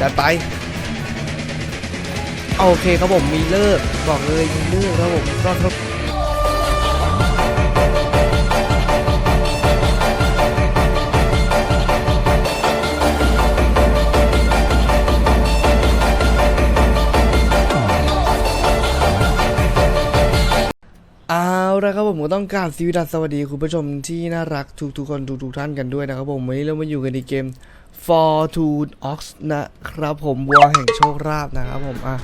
จัดไป โอเคครับผมมีเลิกบอกเลยมีเลิกครับผมก็ครับเอาละครับผมก็ต้องกราบสวัสดีสวัสดีคุณผู้ชมที่น่ารักทุกทุกๆคนทุกทุกๆท่านกันด้วยนะครับผมวันนี้เรามาอยู่กันในเกม Fortune Ox นะครับผมวัวแห่งโชคราบนะครับผมอะ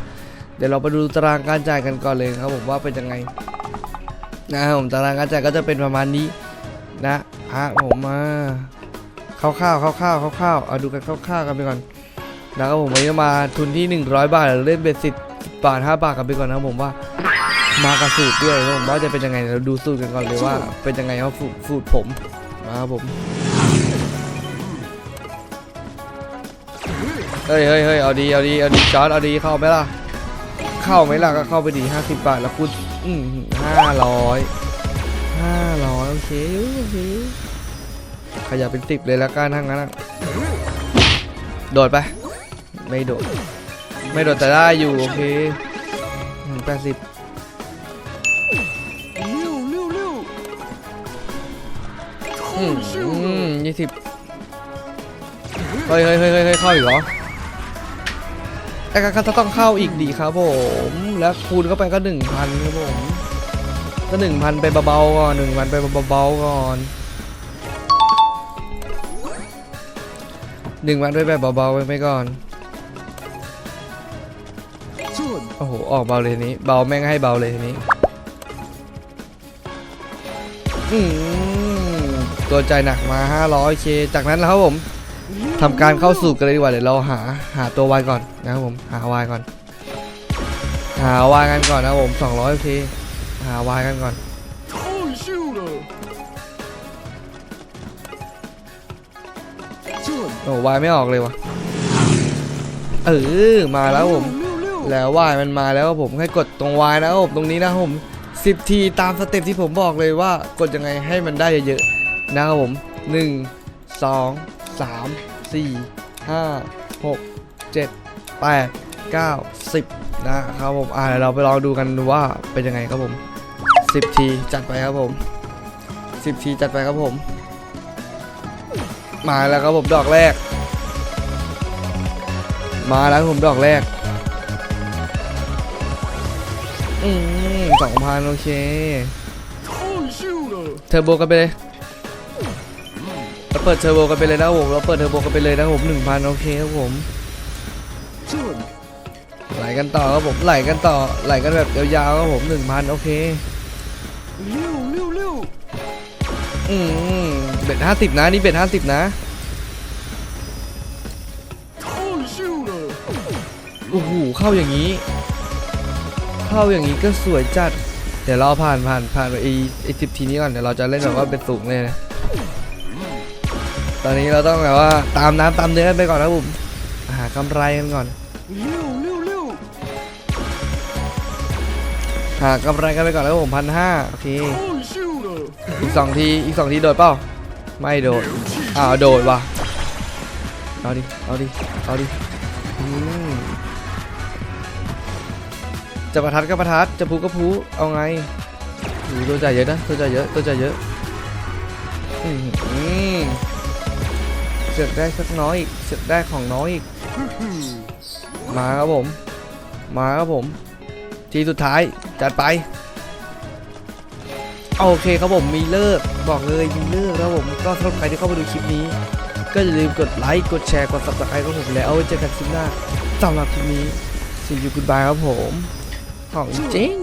เดี๋ยวเราไปดูตารางการจ่ายกันก่อนเลยครับผมว่าเป็นยังไงนะครับผมตารางการจ่ายก็จะเป็นประมาณนี้นะฮะผมมาคร่าวๆคร่าวๆคร่าวๆเอาดูกันคร่าวๆกันไปก่อนนะครับผมวันนี้มาทุนที่ 100 บาทเราเล่นเบสิตบาท5บาทกันไปก่อนนะครับผมว่า มากับสูตรด้วยครับผมว่าจะเป็นยังไงเราดูสูตรกันก่อนเลยว่า เป็นยังไงครับสูตรสูตรผมนะครับผม เฮ้ยเฮ้ยเฮ้ยเอาดีเอาดีเอาดีจอร์ดเอาดีเข้าไหมล่ะ เข้าไหมล่ะก็เข้าไปดีห้าสิบบาทแล้วคูณอืมห้าร้อยห้าร้อยโอเคโอเคขยับเป็นสิบเลยแล้วกันทั้งนั้นโดดไป ไม่โดด ไม่โดดแต่ได้อยู่โอเคแปดสิบอืมยี่สิบเฮ้ยเฮ้ยเฮ้ยเฮ้ยเฮ้ยเข้าอีกเหรอ แต่ก็จะต้องเข้าอีกดีครับผม แล้วคูณเข้าไปก็หนึ่งพันครับผม ก็หนึ่งพันไปเบาๆก่อนหนึ่งพันไปเบาๆก่อนหนึ่งพันไปแบบเบาๆไปไปก่อน โอ้โห ออกเบาเลยทีนี้ เบาแม่งให้เบาเลยทีนี้ อืมตัวใจหนักมา 500เค จากนั้นแล้วครับผม ทำการเข้าสู่กันเลยดีกว่าเดี๋ยวเราหาหาตัววายก่อนนะครับผมหาวายก่อน หาวายกันก่อนนะครับผม200โอเคหาวายกันก่อน Holy shooter! โอ้วายไม่ออกเลยวะเออมาแล้วครับผม แล้ววายมันมาแล้วครับผมให้กดตรงวายนะครับผมตรงนี้นะครับผม10 ทีตามสเต็ปที่ผมบอกเลยว่ากดยังไงให้มันได้เยอะๆนะครับผม 1 2 3 4 5 6 7 8 9 10นะครับผมอ่าเดี๋ยวเราไปลองดูกันดูว่าเป็นยังไงครับผม10ทีจัดไปครับผม10ทีจัดไปครับผม มาแล้วครับผมดอกแรก มาแล้วครับผมดอกแรกอืมสองพันโอเค Holy shooter! เทอร์โบกันไปเลย เราเปิดเทอร์โบกันไปเลยนะครับผมเราเปิดเทอร์โบกันไปเลยนะครับผมหนึ่งพันโอเคครับผมไหลกันต่อครับผมไหลกันต่อไหลกันแบบยาวๆครับผมหนึ่งพันโอเค Liu, Liu, Liu! อืมเบ็ดห้าสิบนะนี่เบ็ดห้าสิบนะ Holy shooter! โอ้โหเข้าอย่างนี้ เข้าอย่างนี้ก็สวยจัด เดี๋ยวเราผ่านผ่านผ่านไอ้ไอ้สิบทีนี้ก่อนเดี๋ยวเราจะเล่นแบบว่าเป็นสูงเลยนะ ตอนนี้เราต้องแบบว่าตามน้ำตามเนื้อกันไปก่อนนะผมหากำไรกันก่อน Liu, Liu, Liu! หากำไรกันไปก่อนแล้วผมพันห้าโอเค Holy shooter! อีกสองทีอีกสองทีโดดเปล่าไม่โดดอ้าวโดดว่ะเอาดิเอาดิเอาดิอืมจะประทัดก็ประทัดจะพูก็พูเอาไงโอ้โหตัวใจายเยอะนะตัวใจายเยอะตัวใจายเยอะอืมอืม เสือกได้สักน้อยอีกเสือกได้ของน้อยอีก มาครับผม มาครับผม ทีสุดท้ายจัดไป โอเคครับผมมีเลิกบอกเลยมีเลิกครับผมก็สำหรับใครที่เข้ามาดูคลิปนี้ ก็อย่าลืมกดไลค์กดแชร์กด subscribe ครับผมแล้วเอาไว้เจอกันคลิปหน้าสำหรับคลิปนี้ see you goodbye ครับผมของจริง